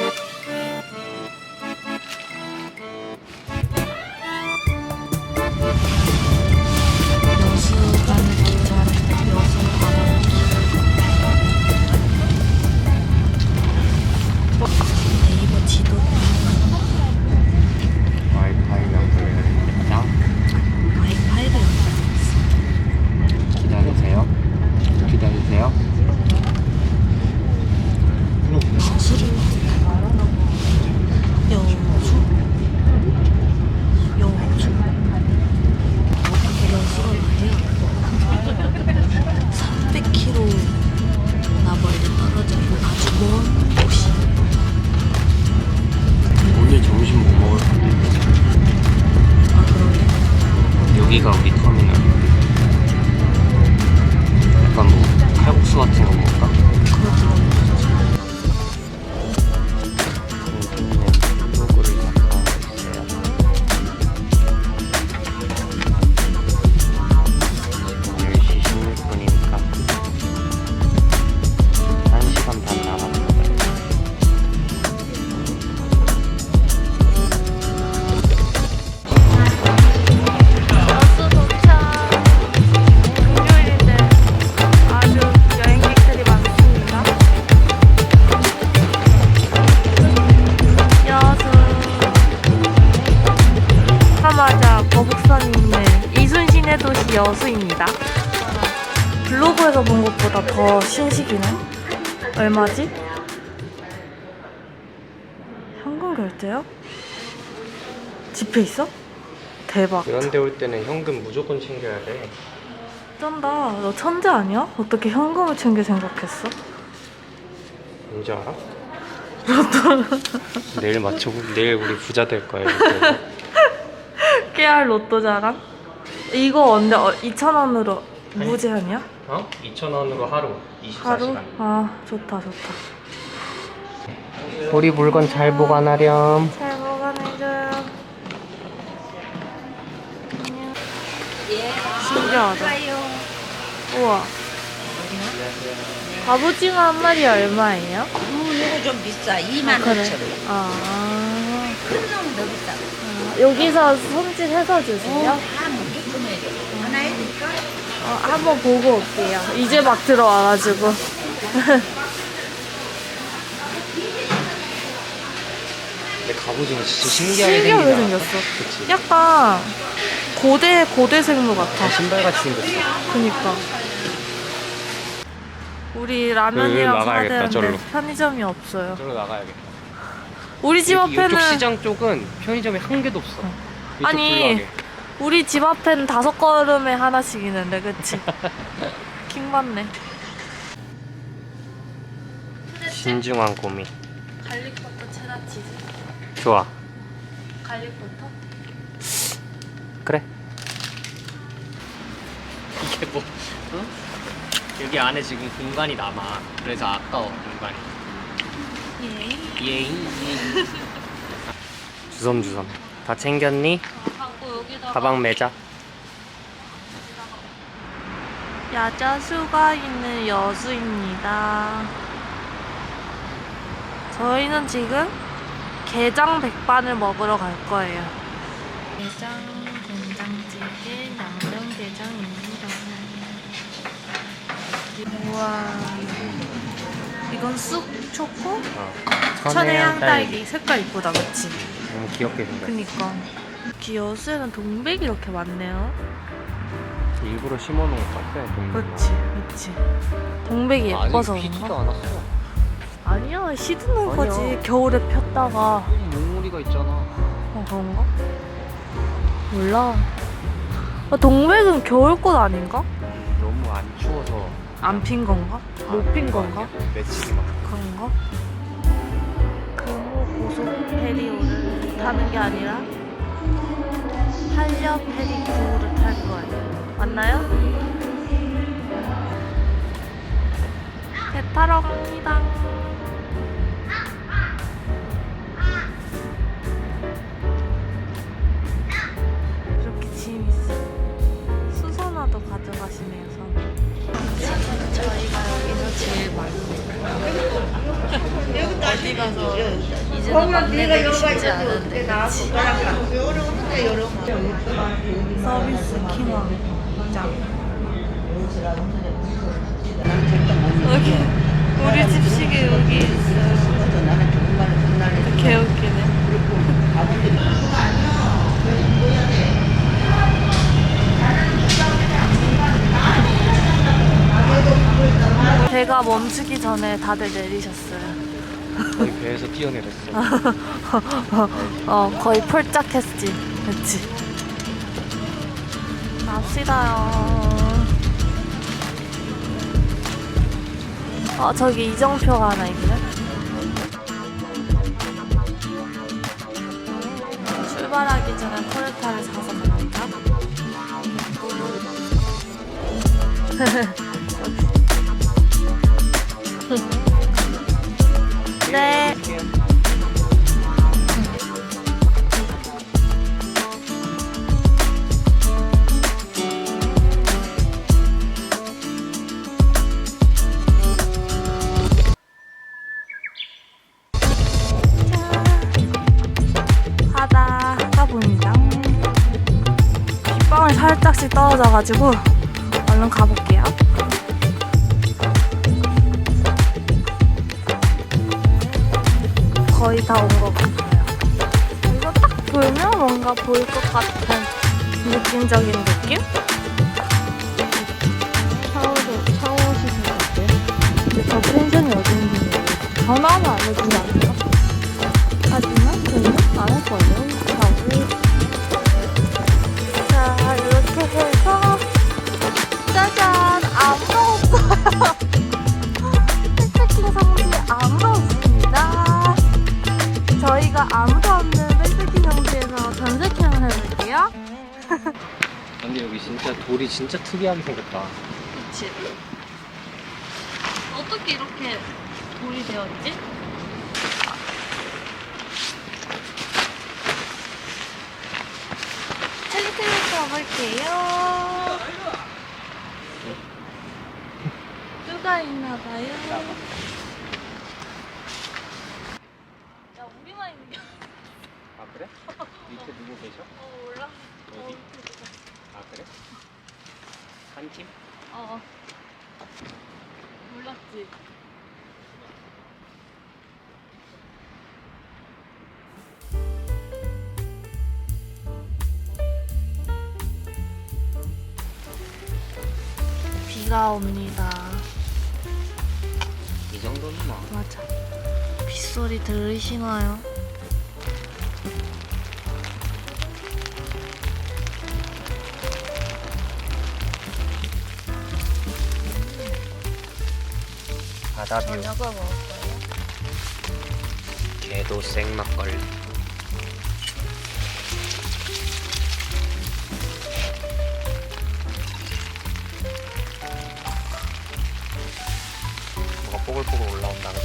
여수 거북선이 있는 이순신의 도시 여수입니다. 블로그에서 본 것보다 더 신식이네. 얼마지? 현금 결제요? 지폐 있어? 대박. 이런 데 올 때는 현금 무조건 챙겨야 돼. 쩐다. 너 천재 아니야? 어떻게 현금을 챙겨 생각했어? 뭔지 알아? 내일 맞춰보 내일 우리 부자 될. 그래 서. 깨알 로또 자랑? 이거 언제 어, 2,000원으로 무제한이야? 어? 2,000원으로 하루 24시간. 하루? 아 좋다 좋다. 우리 물건 잘 보관하렴. 잘 보관해줘요. 안녕. 신기하다. 우와. 갑오징어 한 마리 얼마예요? 어, 이거 좀 비싸. 2만 아, 5천 그래? 원. 아, 큰놈 더 비싸. 아, 여기서 손질해서 주세요? 해줄까? 어, 한번 보고 올게요. 이제 막 들어와가지고. 근데 갑오징어 진짜 신기하게 신기하게 생기다. 생겼어. 그치? 약간 고대 고대 생물 같아. 신발같이 생겼어. 그니까. 우리 라면이랑 그, 사야 나가야겠다, 되는데 절로. 편의점이 없어요. 저로 나가야겠다. 우리 집 이쪽 앞에는 시장 쪽은 편의점이 한 개도 없어. 이쪽 아니 블락에. 우리 집 앞에는 다섯 걸음에 하나씩 있는데 그치? 킹 받네. 신중한 고민. 갈릭버터 체다 치즈. 좋아. 갈릭버터? 그래. 이게 뭐? 응? 여기 안에 지금 공간이 남아. 그래서 아까워 공간이. 예. 예잉. 주섬주섬. 다 챙겼니? 여기다가 가방 매자. 야자수가 있는 여수입니다. 저희는 지금 게장 백반을 먹으러 갈 거예요. 게장, 된장찌개, 양념게장입니다. 우와. 이건 쑥 초코? 어. 천혜향 딸기. 색깔 이쁘다, 그치? 너무 귀엽게 생겼어. 그니까. 여기 여수에는 동백이 이렇게 많네요. 일부러 심어놓은 것 같아. 동물원. 그치, 그치. 동백이 예뻐서 그런가? 피지도 않았어. 아니야 시드는. 거지 겨울에 폈다가 몽우리가 있잖아. 어 그런가? 몰라 아, 동백은 겨울꽃 아닌가? 너무 안 추워서 안 핀 건가? 못 핀 건가? 며칠이 막 그런가? 고속 페리오를 타는 게 아니라 한려 페리쿠를 탈 거예요 맞나요? 배 타러 갑니다 제는 막내되기 쉽지 않은데. 그치? 서비스 키마 짱. 여기 우리 집 시계 여기 있어요. 개 웃기네. 배가 멈추기 전에 다들 내리셨어요 거의 배에서 뛰어내렸어. 어 거의 폴짝했지. 그치? 갑시다요. 어 저기 이정표가 하나 있네. 출발하기 전에 코레타를 사서 갑니다 네 하다 보입니다. 빗방울 살짝씩 떨어져가지고 얼른 가볼게요. 거의 다 온 것 같아요. 이거 딱 보면 뭔가 보일 것 같은 느낌적인 느낌? 샤워도 샤워 시설 어때요? 근데 저 펜션이 어딘지 전화하면 알려주지 않을까? 하지만 저희는 안할 거예요. 진짜 돌이 진짜 특이하게 생겼다. 그치. 어떻게 이렇게 돌이 되어 있지? 텔레텔레 가볼게요. 누가 있나 봐요. 야, 우리만 있는 게 아 그래? 밑에 누구 계셔? 어, 몰라. 어디? 아 그래? 한 팀? 어. 몰랐지. 비가 옵니다. 이 정도는 뭐. 맞아. 빗소리 들으시나요? 바다뷰. 저녁을 먹을 거예요. 개도 생막걸리. 뭐가 뽀글뽀글 올라온다 그래?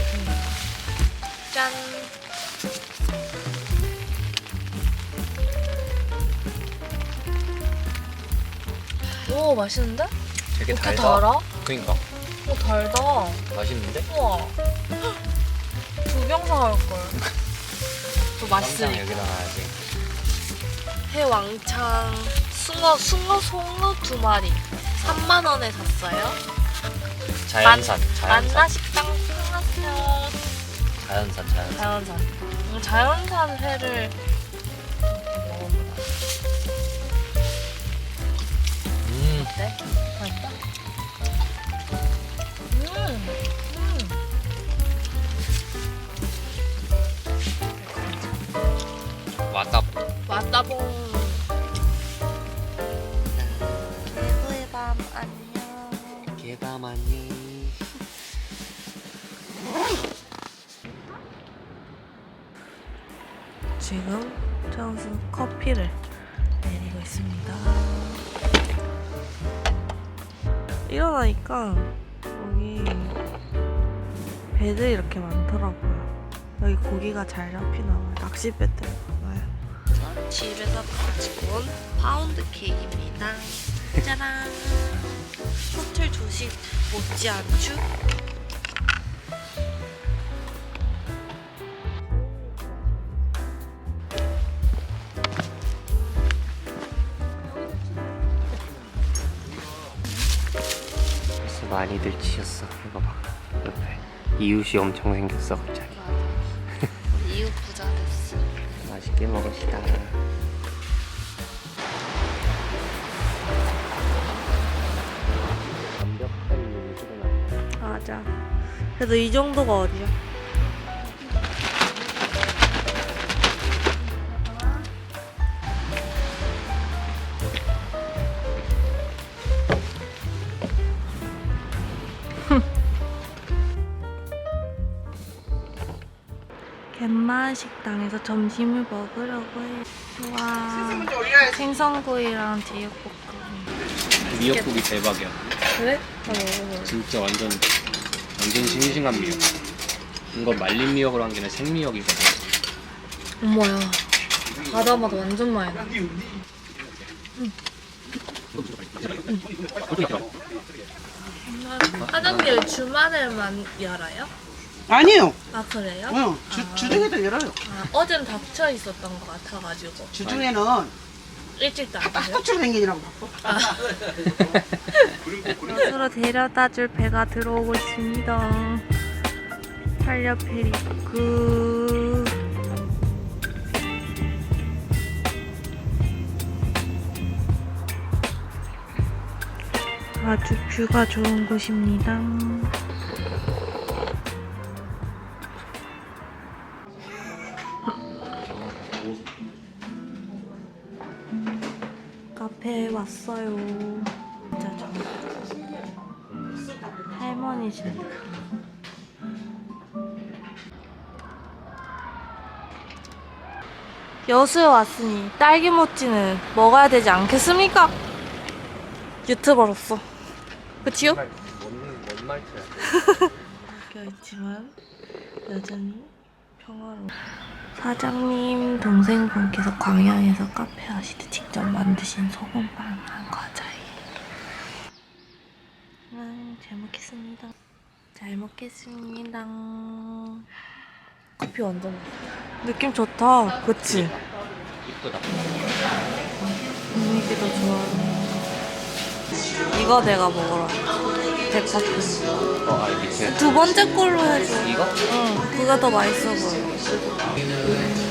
짠. 오 맛있는데? 되게 이렇게 달다. 달아? 그니까 오 달다. 맛있는데? 우와. 두 병 사올 걸. 또 맛있으니까. 여기다 놔야지. 해왕창 숭어 숭어 송어 두 마리 3만 원에 샀어요. 자연산, 만나 자연산, 식당 하세요. 자연산, 자연산. 자연산. 음, 자연산 회를 먹어보자. 음, 어때? 맛있다? 왔다. 왔다봉. 내부의 밤 안녕. 개가 많니? 지금 정수 커피를 내리고 있습니다. 일어나니까 여기 배들이 이렇게 많더라고요. 여기 고기가 잘 잡히나 봐요. 낚싯배 때문에 봐요. 집에서 가지고 온 파운드 케이크입니다. 짜란! 호텔 조식 못지않죠? 많이들 치셨어. 이거 봐. 옆에 이웃이 엄청 생겼어 갑자기. 이웃 부자 됐어. 맛있게 먹읍시다. 완벽한 요리구나. 맞아. 그래도 이 정도가 어디야? 식당에서 점심을 먹으려고 해. 와, 생선구이랑 제육볶음. 미역국이 대박이야. 그래? 어, 먹어봐. 진짜 완전 완전 싱싱한 미역. 이건 말린 미역으로 한게 아니라 생미역이거든. 어머야. 바다마다 완전 많이 나. 사장님 주말에만 열어요? 아니요. 아 그래요? 어, 주, 주중에도 열어요. 아, 어젠 닫혀 있었던 것 같아가지고 주중에는 딱 돼요? 꽂혀 다니느라고 바빠. 스스로 데려다 줄 배가 들어오고 있습니다. 팔려 페리크. 아주 뷰가 좋은 곳입니다. 왔어요. 진짜 좋아. 할머니시네. 여수에 왔으니 딸기 모찌는 먹어야 되지 않겠습니까? 유튜버로서. 그치요? 뭔 뭔 말투야? 바뀌어 있지만 여전히 평화로워. 사장님 동생분께서 광양에서 카페 하시듯 직접 만드신 소금빵 한 과자예요. 음, 잘 먹겠습니다. 잘 먹겠습니다. 커피 완전. 느낌 좋다. 그치? 이쁘다. 분위기도 좋아하네. 이거 내가 먹어라. 대파프. 어, 아 밑에 두 번째 걸로 해줘. 이거? 응, 그가 더 맛있어 보여.